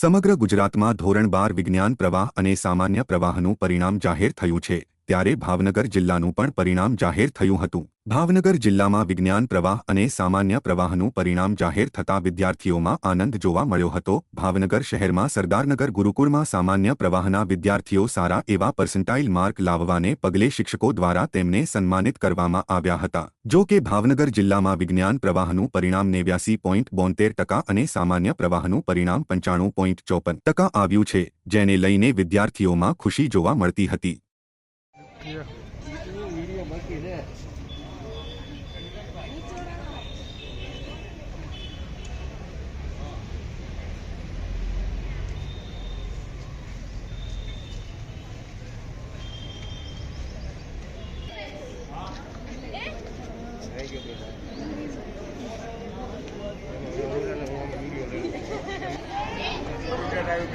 સમગ્ર ગુજરાતમાં ધોરણ બાર વિજ્ઞાન પ્રવાહ અને સામાન્ય પ્રવાહનું પરિણામ જાહેર થયું છે, ત્યારે ભાવનગર જિલ્લાનું પણ પરિણામ જાહેર થયું હતું. ભાવનગર જિલ્લામાં વિજ્ઞાન પ્રવાહ અને સામાન્ય પ્રવાહનું પરિણામ જાહેર થતાં વિદ્યાર્થીઓમાં આનંદ જોવા મળ્યો હતો. ભાવનગર શહેરમાં સરદારનગર ગુરુકુળમાં સામાન્ય પ્રવાહના વિદ્યાર્થીઓ સારા એવા પર્સન્ટાઇલ માર્ક લાવવાને પગલે શિક્ષકો દ્વારા તેમને સન્માનિત કરવામાં આવ્યા હતા. જો કે ભાવનગર જિલ્લામાં વિજ્ઞાન પ્રવાહનું પરિણામ નેવ્યાસી પોઈન્ટ બોતેર ટકા અને સામાન્ય પ્રવાહનું પરિણામ પંચાણું પોઈન્ટ ચોપન ટકા આવ્યું છે, જેને લઈને વિદ્યાર્થીઓમાં ખુશી જોવા મળતી હતી.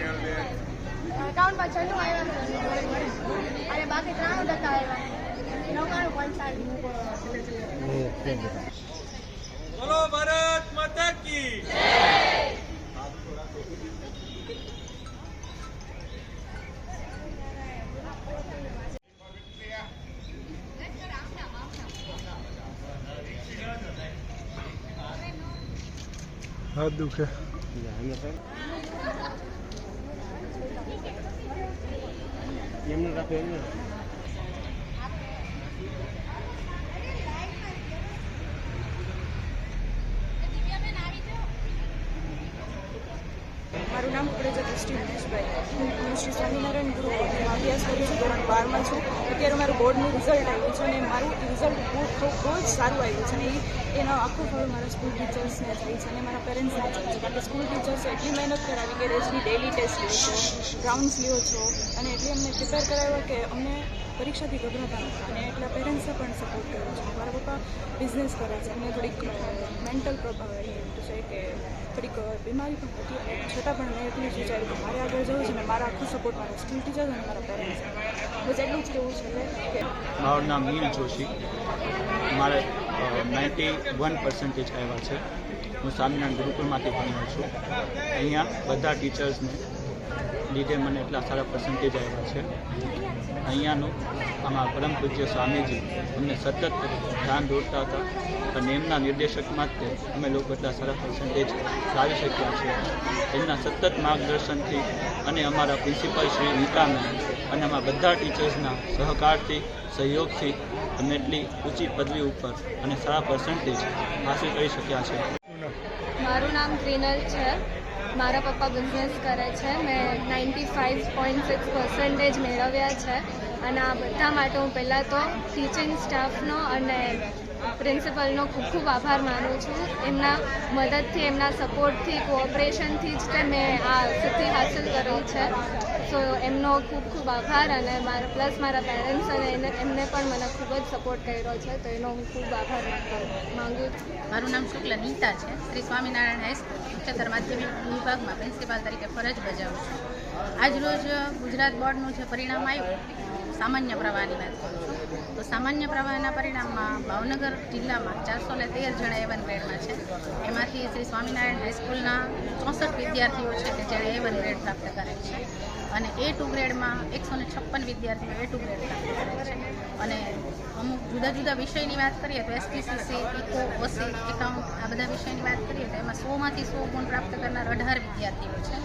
એકાઉન્ટ પાછળનું આવ્યા અને બાકી ત્રાણું ટકા આવ્યા નવ્વાણું પંચાણું બોલો ભારત માતા કી. હાથ દુખે. એમને રાખો એમને મારું નામ કુકરેજા દ્રષ્ટિ મહેશભાઈ હું શ્રી સ્વામિનારાયણ ગુરુકુળમાં અભ્યાસ કરું છું, ધોરણ બારમાં છું. અત્યારે મારું બોર્ડનું રિઝલ્ટ આવ્યું છે અને મારું રિઝલ્ટ બહુ ખૂબ બહુ જ સારું આવ્યું છે અને એનો આખો ફળ મારા સ્કૂલ ટીચર્સને જાય છે અને મારા પેરેન્ટ્સને જાય છે. કારણ કે સ્કૂલ ટીચર્સે એટલી મહેનત કરાવી કે રોજની ડેલી ટેસ્ટ લ્યો છો રાઉન્ડ્સ લ્યો છો અને એટલી અમને પ્રિપેર કરાવ્યો કે અમને પરીક્ષાથી ગભરાતા નહોતા અને એટલા પેરેન્ટ્સે પણ સપોર્ટ કર્યો છે. મારા પપ્પા બિઝનેસ કરે છે. એમને થોડીક મેન્ટલ છે કે થોડીક બીમારી પણ હતી. અને છતાં પણ મેં એટલું જ વિચાર્યું કે મારે આગળ જવું છે ને મારા આખું સપોર્ટ મારા સ્કૂલ ટીચર્સ અને મારા પેરેન્ટ્સ બસ એટલું જ કહેવું છે કે મારું નામ નીલ જોશી. મારે નાઇન્ટી વન પર્સન્ટેજ આવ્યા છે. હું સ્વામિનારાયણ ગુરુકુળમાંથી ભણ્યો છું. અહીંયા બધા ટીચર્સને લીધે મને એટલા સારા પર્સન્ટેજ આવ્યા છે. અહીંયાનું આમાં પરમ પૂજ્ય સ્વામીજી અમને સતત ધ્યાન દોરતા હતા અને એમના નિર્દેશકમાં જ અમે લોકો એટલા સારા પર્સન્ટેજ લાવી શક્યા છીએ. એમના સતત માર્ગદર્શનથી અને અમારા પ્રિન્સિપલ શ્રી નીતામે અને અમારા બધા ટીચર્સના સહકારથી, સહયોગથી અમે એટલી ઊંચી પદવી ઉપર અને સારા પર્સન્ટેજ હાંસિલ કરી શક્યા છે મારું નામ ક્રિનલ છે. મારા પપ્પા બિઝનેસ કરે છે. મેં ninety five point six percentage મેળવ્યા છે. અને આ બધા માટે હું પહેલાં તો ટીચિંગ સ્ટાફનો અને પ્રિન્સિપલનો ખૂબ ખૂબ આભાર માનું છું. એમના મદદથી, એમના સપોર્ટથી કોઓપરેશનથી જ તે મેં આ સિદ્ધિ હાંસલ કરી છે. સો એમનો ખૂબ ખૂબ આભાર અને મારા પ્લસ મારા પેરેન્ટ્સ અને એને, એમને પણ મને ખૂબ જ સપોર્ટ કર્યો છે. તો એનો હું ખૂબ આભાર માગું છું. મારું નામ શુક્લ નીતા છે. શ્રી સ્વામિનારાયણ હાઈસ્કૂલ ઉચ્ચતર માધ્યમિક વિભાગમાં પ્રિન્સિપાલ તરીકે ફરજ બજાવું છું. આજ રોજ ગુજરાત બોર્ડનું જે પરિણામ આવ્યું, સામાન્ય પ્રવાહની વાત કરું છું, તો સામાન્ય પ્રવાહના પરિણામમાં ભાવનગર જિલ્લામાં ચારસો ને તેર જણા એવન ગ્રેડમાં છે. એમાંથી શ્રી સ્વામિનારાયણ હાઈસ્કૂલના ચોસઠ વિદ્યાર્થીઓ છે કે જેણે એવન ગ્રેડ પ્રાપ્ત કરેલ છે. અને એ ટુ ગ્રેડમાં એકસો ને છપ્પન વિદ્યાર્થીઓ એ ટુ ગ્રેડ છે. અને અમુક જુદા જુદા વિષયની વાત કરીએ તો એસપીસીસી ઇકો ઓસી એકાઉન્ટ આ બધા વિષયની વાત કરીએ તો એમાં સોમાંથી સો ગુણ પ્રાપ્ત કરનાર અઢાર વિદ્યાર્થીઓ છે.